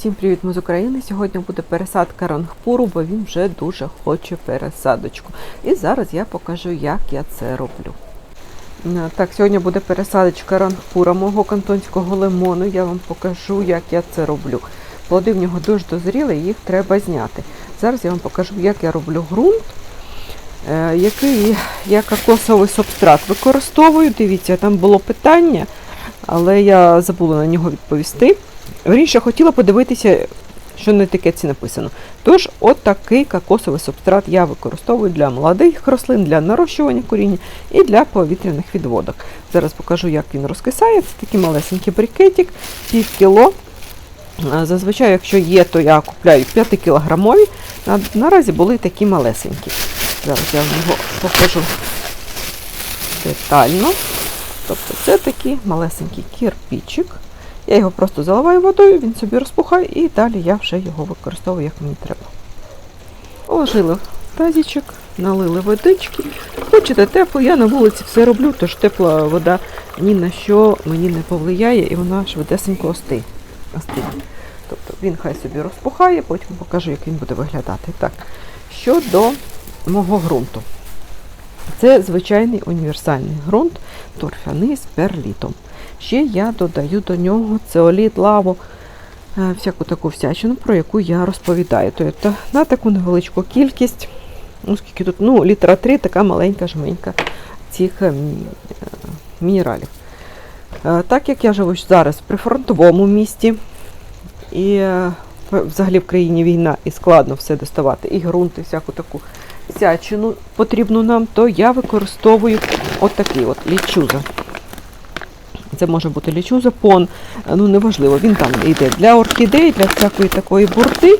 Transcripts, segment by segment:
Всім привіт, ми з України. Сьогодні буде пересадка рангпуру, бо він вже дуже хоче пересадочку. І зараз я покажу, як я це роблю. Е, Так, сьогодні буде пересадочка рангпура мого кантонського лимону. Я вам покажу, як я це роблю. Плоди в нього дуже дозріли, їх треба зняти. Зараз я вам покажу, як я роблю ґрунт, е, який я кокосовий субстрат використовую. Дивіться, там було питання, але я забула на нього відповісти. Вірніше, хотіла подивитися, що на етикетці написано. Тож, от такий кокосовий субстрат я використовую для молодих рослин, для нарощування коріння і для повітряних відводок. Зараз покажу, як він розкисає. Це такий малесенький брикетик, пів кіло. Зазвичай, якщо є, то я купляю 5 кілограмові. Наразі були такі малесенькі. Зараз я його покажу детально. Тобто це такий малесенький кірпічик. Я його просто заливаю водою, він собі розпухає і далі я вже його використовую, як мені треба. Положили в тазічок, налили водички. Хочете тепло, я на вулиці все роблю, тож тепла вода ні на що мені не повлияє і вона швидесенько ости- остине. Тобто він хай собі розпухає, потім покажу, як він буде виглядати. Так, щодо мого ґрунту. Це звичайний універсальний ґрунт, торфяний з перлітом. Ще я додаю до нього цеоліт, лаву, е, всяку таку всячину, про яку я розповідаю. Тобто на таку невеличку кількість, ну скільки тут, ну, літра 3, така маленька жменька цих е, мі- е, мінералів. Е, Так як я живу зараз в прифронтовому місті, і взагалі в країні війна і складно все доставати, і ґрунт, і всяку таку всячину потрібну нам, то я використовую от такий от лічуза. Це може бути лічуза, пон, е, ну неважливо, він там йде для орхідей, для всякої такої бурти.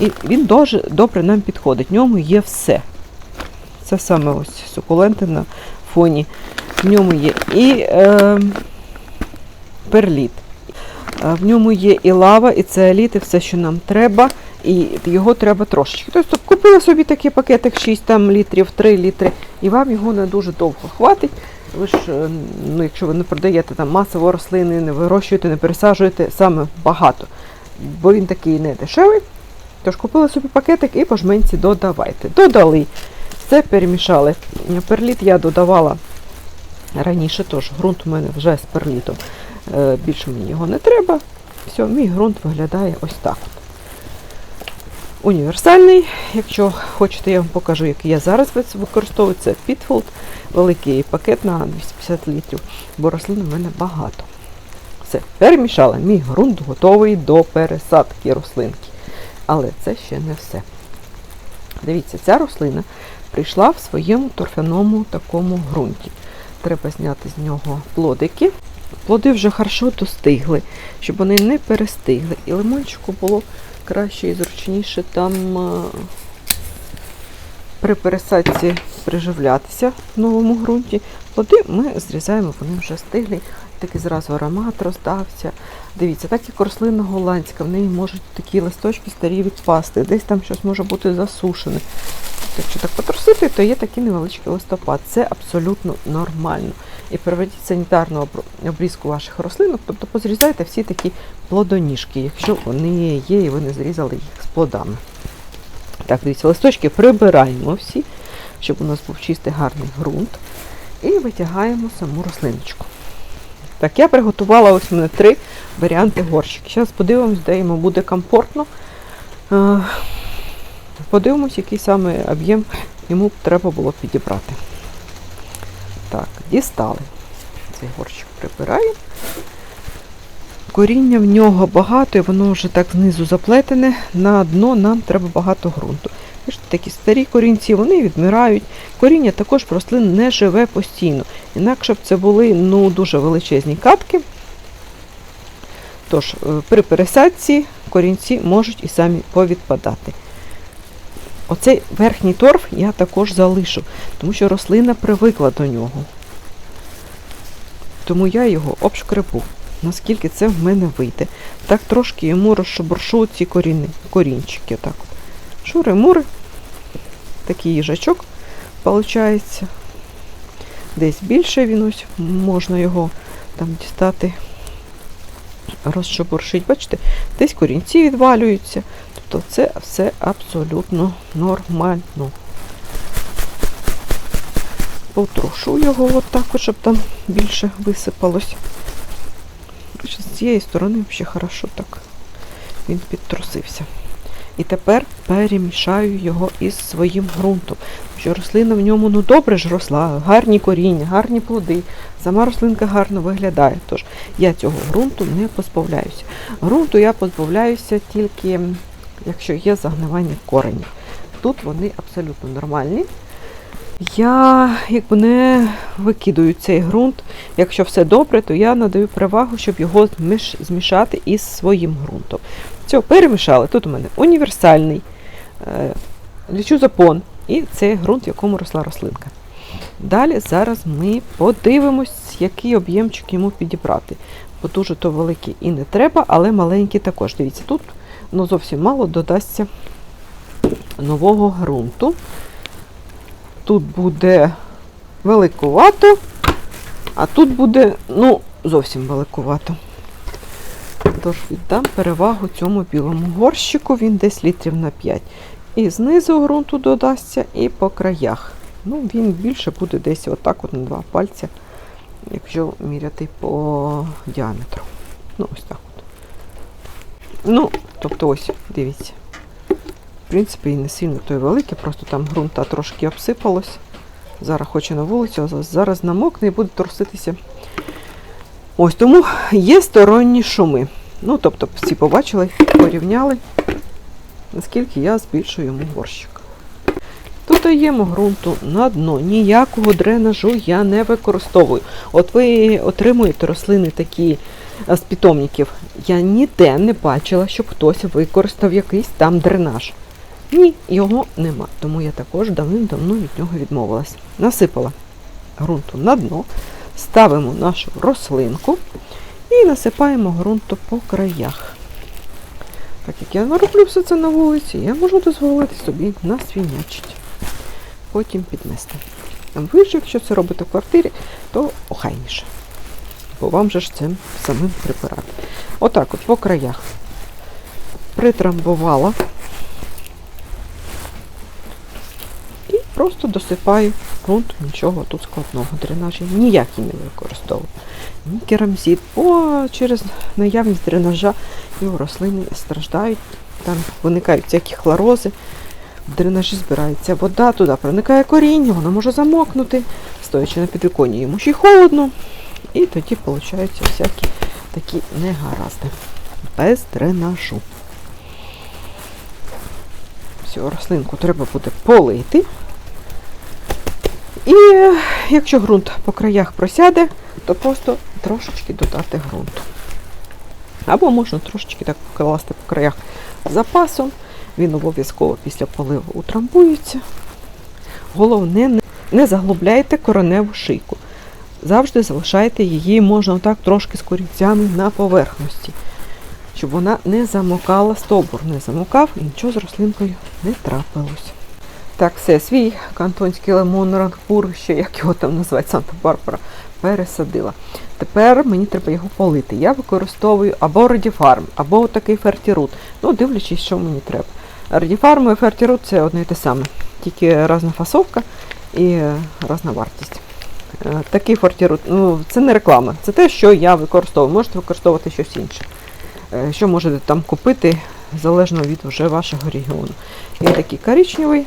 І він дуже добре нам підходить. В ньому є все. Це саме ось сукуленти на фоні. В ньому є і е, перліт. Е, В ньому є і лава, і цеоліт, і все, що нам треба, і його треба трошечки. Тобто купили собі такий пакетик 6 там, літрів, 3 літри, і вам його не дуже довго хватить. Ви ж, е, ну, якщо ви не продаєте там масово рослини, не вирощуєте, не пересаджуєте саме багато, бо він такий не дешевий. Тож купили собі пакетик і по жменці додавайте. Додали. Все перемішали. Перліт я додавала раніше, тож ґрунт у мене вже з перлітом. Е, Більше мені його не треба. Все, мій ґрунт виглядає ось так. Універсальний. Якщо хочете, я вам покажу, який я зараз використовую. Це Pitfold, великий пакет на 250 літрів, бо рослин у мене багато. Все, перемішала. Мій ґрунт готовий до пересадки рослинки. Але це ще не все. Дивіться, ця рослина прийшла в своєму торфяному такому ґрунті. Треба зняти з нього плодики. Плоди вже хорошо достигли, щоб вони не перестигли. І лимончику було краще і зручніше там при пересадці приживлятися в новому ґрунті. Плоди ми зрізаємо, вони вже стиглі, такий зразу аромат роздався. Дивіться, так як рослина голландська, в неї можуть такі листочки старі відпасти, десь там щось може бути засушене. Якщо так потрусити, то є такий невеличкий листопад. Це абсолютно нормально. І проведіть санітарну обрізку ваших рослинок, тобто позрізайте всі такі плодоніжки, якщо вони є і ви не зрізали їх з плодами. Так, дивіться, листочки прибираємо всі, щоб у нас був чистий гарний ґрунт. І витягаємо саму рослиночку. Так, я приготувала ось у мене три варіанти горщик. Зараз подивимось, де йому буде комфортно. Е, Подивимось, який саме об'єм йому треба було підібрати. Так, дістали. Цей горщик прибираємо. Коріння в нього багато, і воно вже так знизу заплетене. На дно нам треба багато ґрунту. Ж такі старі корінці, вони відмирають. Коріння також в рослин не живе постійно. Інакше б це були ну, дуже величезні катки. Тож, е, при пересадці корінці можуть і самі повідпадати. Оцей верхній торф я також залишу, тому що рослина привикла до нього. Тому я його обшкребу, наскільки це в мене вийде. Так трошки йому розшоборшу ці корінчики. Так. Шури-мури. Такий їжачок виходить. Десь більше він ось можна його там дістати розшобуршить. Бачите, десь корінці відвалюються. Тобто це все абсолютно нормально. Потрошу його отак, от, щоб там більше висипалось. З цієї сторони взагалі хорошо так. Він підтрусився. І тепер перемішаю його із своїм ґрунтом. Що рослина в ньому ну добре ж росла, гарні коріння, гарні плоди. Сама рослинка гарно виглядає. Тож я цього ґрунту не позбавляюся. Ґрунту я позбавляюся тільки, якщо є загнивання коренів. Тут вони абсолютно нормальні. Я якби не викидаю цей ґрунт. Якщо все добре, то я надаю перевагу, щоб його зміш- змішати із своїм ґрунтом. Все, перемішали. Тут у мене універсальний е, лічузапон і цей ґрунт, в якому росла рослинка. Далі зараз ми подивимось, який об'ємчик йому підібрати. Бо дуже то великий і не треба, але маленький також. Дивіться, тут ну, зовсім мало додасться нового ґрунту. Тут буде великувато, а тут буде ну, зовсім великувато. Тож віддам перевагу цьому білому горщику, він десь літрів на 5. І знизу ґрунту додасться, і по краях. Ну, він більше буде десь отак от на два пальця, якщо міряти по діаметру. Ну, ось так от. Ну, тобто ось, дивіться. В принципі, і не сильно той великий, просто там ґрунта трошки обсипалось. Зараз хоче на вулицю, зараз намокне і буде труситися. Ось тому є сторонні шуми. Ну, тобто, всі побачили, порівняли, наскільки я збільшую йому горщик. Додаємо ґрунту на дно. Ніякого дренажу я не використовую. От ви отримуєте рослини такі з питомників. Я ніде не бачила, щоб хтось використав якийсь там дренаж. Ні, його нема. Тому я також давним-давно від нього відмовилась. Насипала ґрунту на дно, ставимо нашу рослинку і насипаємо ґрунту по краях. Так як я роблю все це на вулиці, я можу дозволити собі насвінячити. Потім підмести. Ви ж, якщо це робите в квартирі, то охайніше. Бо вам же ж цим самим прибирати. Отак от по краях притрамбувала і просто досипаю ґрунт, нічого тут складного. Дренажі ніякий не використовую. Ні керамзит, бо через наявність дренажа у рослини страждають, там виникають всякі хлорози, в дренажі збирається вода, туди проникає коріння, воно може замокнути, стоячи на підвіконні, йому ще й холодно, і тоді получаються всякі такі негаразди. Без дренажу. Всю рослинку треба буде полити. І якщо ґрунт по краях просяде, то просто трошечки додати ґрунту. Або можна трошечки так покласти по краях запасом. Він обов'язково після поливу утрамбується. Головне, не- не заглубляйте кореневу шийку. Завжди залишайте її, можна отак трошки з корінцями на поверхності, щоб вона не замокала, стовбур не замокав і нічого з рослинкою не трапилось. Так, все, свій кантонський лимон рангпур, ще як його там називають, Санта-Барбара, пересадила. Тепер мені треба його полити. Я використовую або Redіфарм, або такий фертірут. Ну, дивлячись, що мені треба. Redіфарм і фертірут це одне і те саме, тільки різна фасовка і різна вартість. Е, Такий фортірут, ну це не реклама, це те, що я використовую. Можете використовувати щось інше. Е, Що можете там купити, залежно від вже вашого регіону. Він такий коричневий.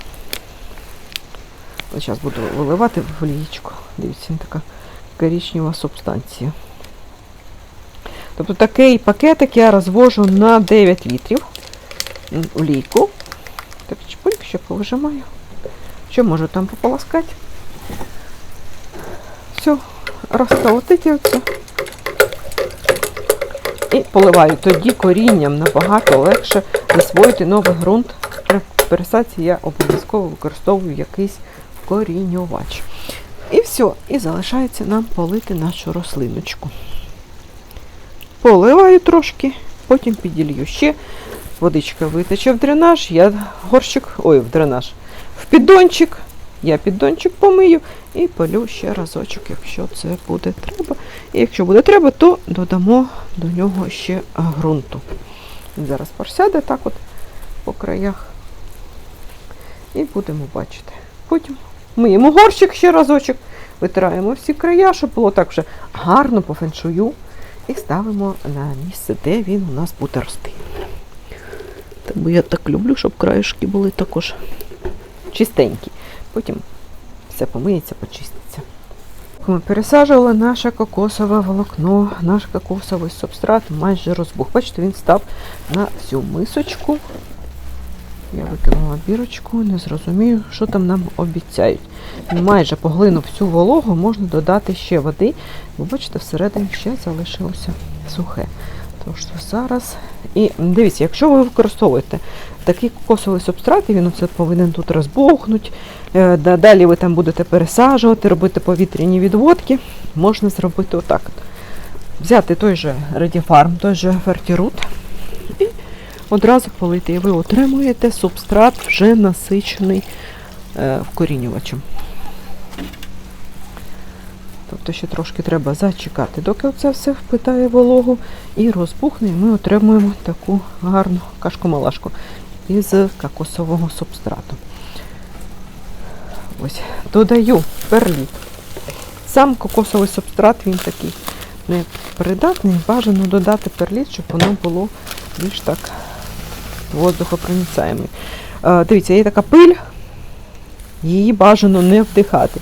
Зараз буду виливати в олійку. Дивіться, така коричнева субстанція. Тобто такий пакетик я розвожу на 9 літрів олійку. Так, чпуньк, ще повижимаю. Що можу там пополоскати? Все, розколотити оце. І поливаю. Тоді корінням набагато легше засвоїти новий ґрунт. При пересадці я обов'язково використовую якийсь корінювач. І все, і залишається нам полити нашу рослиночку. Поливаю трошки, потім піділью ще. Водичка витече в дренаж, я горщик, ой, в дренаж, в піддончик я піддончик помию і полю ще разочок, якщо це буде треба. І якщо буде треба, то додамо до нього ще ґрунту. Він зараз просяде так от по краях. І будемо бачити. Потім миємо горщик ще разочок, витираємо всі края, щоб було так вже гарно по феншую. І ставимо на місце, де він у нас буде рости. Тому я так люблю, щоб краєшки були також чистенькі. Потім все помиється, почиститься. Ми пересаджували наше кокосове волокно, наш кокосовий субстрат майже розбух. Бачите, він став на всю мисочку. Я викинула бірочку, не зрозумію, що там нам обіцяють. Майже поглинув всю вологу, можна додати ще води. Ви бачите, всередині ще залишилося сухе. Тож зараз. І дивіться, якщо ви використовуєте такий кокосовий субстрат, і він оце повинен тут розбухнути. е, Далі ви там будете пересаджувати, робити повітряні відводки. Можна зробити отак. Взяти той же Redіфарм, той же Фертірут одразу полити. І ви отримуєте субстрат вже насичений е, вкорінювачем. Тобто ще трошки треба зачекати, доки це все впитає вологу і розбухне, і ми отримуємо таку гарну кашку-малашку із кокосового субстрату. Ось, додаю перліт. Сам кокосовий субстрат він такий непридатний, бажано додати перліт, щоб воно було більш так воздухопроницаємий. Е, Дивіться, є така пиль, її бажано не вдихати.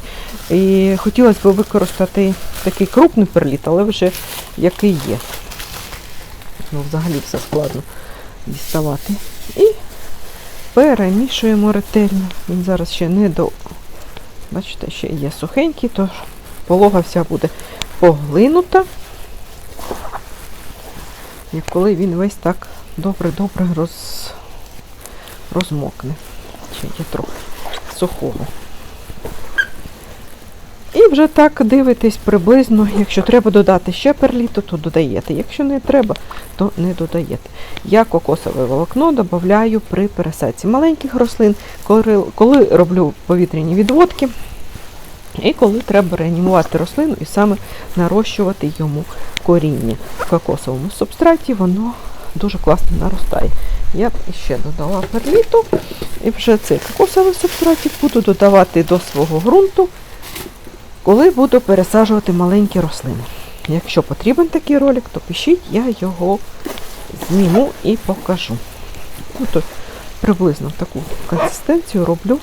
І хотілося б використати такий крупний перліт, але вже який є. Ну, взагалі все складно діставати. І перемішуємо ретельно. Він зараз ще не до. Бачите, ще є сухенький, тож полога вся буде поглинута. І коли він весь так добре-добре роз... розмокне. Ще є трохи сухого. І вже так дивитесь приблизно, якщо треба додати ще перліту, то додаєте. Якщо не треба, то не додаєте. Я кокосове волокно додаю при пересадці маленьких рослин, коли, роблю повітряні відводки, і коли треба реанімувати рослину і саме нарощувати йому коріння. В кокосовому субстраті воно дуже класно наростає. Я ще додала перліту, і вже цей кокосовий субстратик буду додавати до свого ґрунту коли буду пересаджувати маленькі рослини. Якщо потрібен такий ролик, то пишіть, я його зніму і покажу. То приблизно таку консистенцію роблю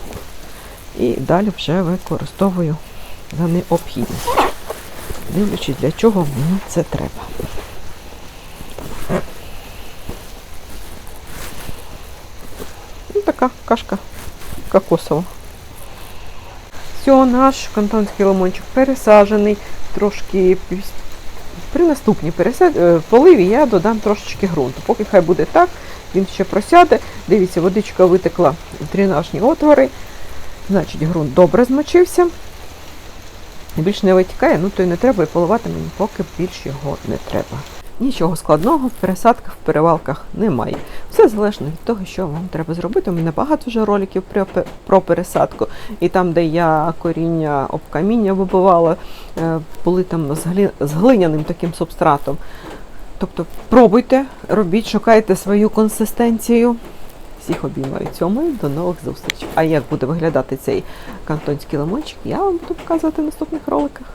і далі вже використовую за необхідністю. Дивлячись, для чого мені це треба. Кашка кокосова. Все, наш кантонський лимончик пересаджений, трошки при наступній пересад... е, поливі я додам трошечки ґрунту. Поки хай буде так, він ще просяде. Дивіться, водичка витекла в дренажні отвори. Значить, ґрунт добре змочився. Більш не витікає, ну то й не треба і поливати мені, поки більш його не треба. Нічого складного в пересадках, в перевалках немає. Все залежно від того, що вам треба зробити. У мене багато вже роликів про, пересадку. І там, де я коріння об каміння вибивала, е, були там з глиняним таким субстратом. Тобто пробуйте, робіть, шукайте свою консистенцію. Всіх обіймаю цьому і до нових зустрічей. А як буде виглядати цей кантонський лимончик, я вам буду показувати в наступних роликах.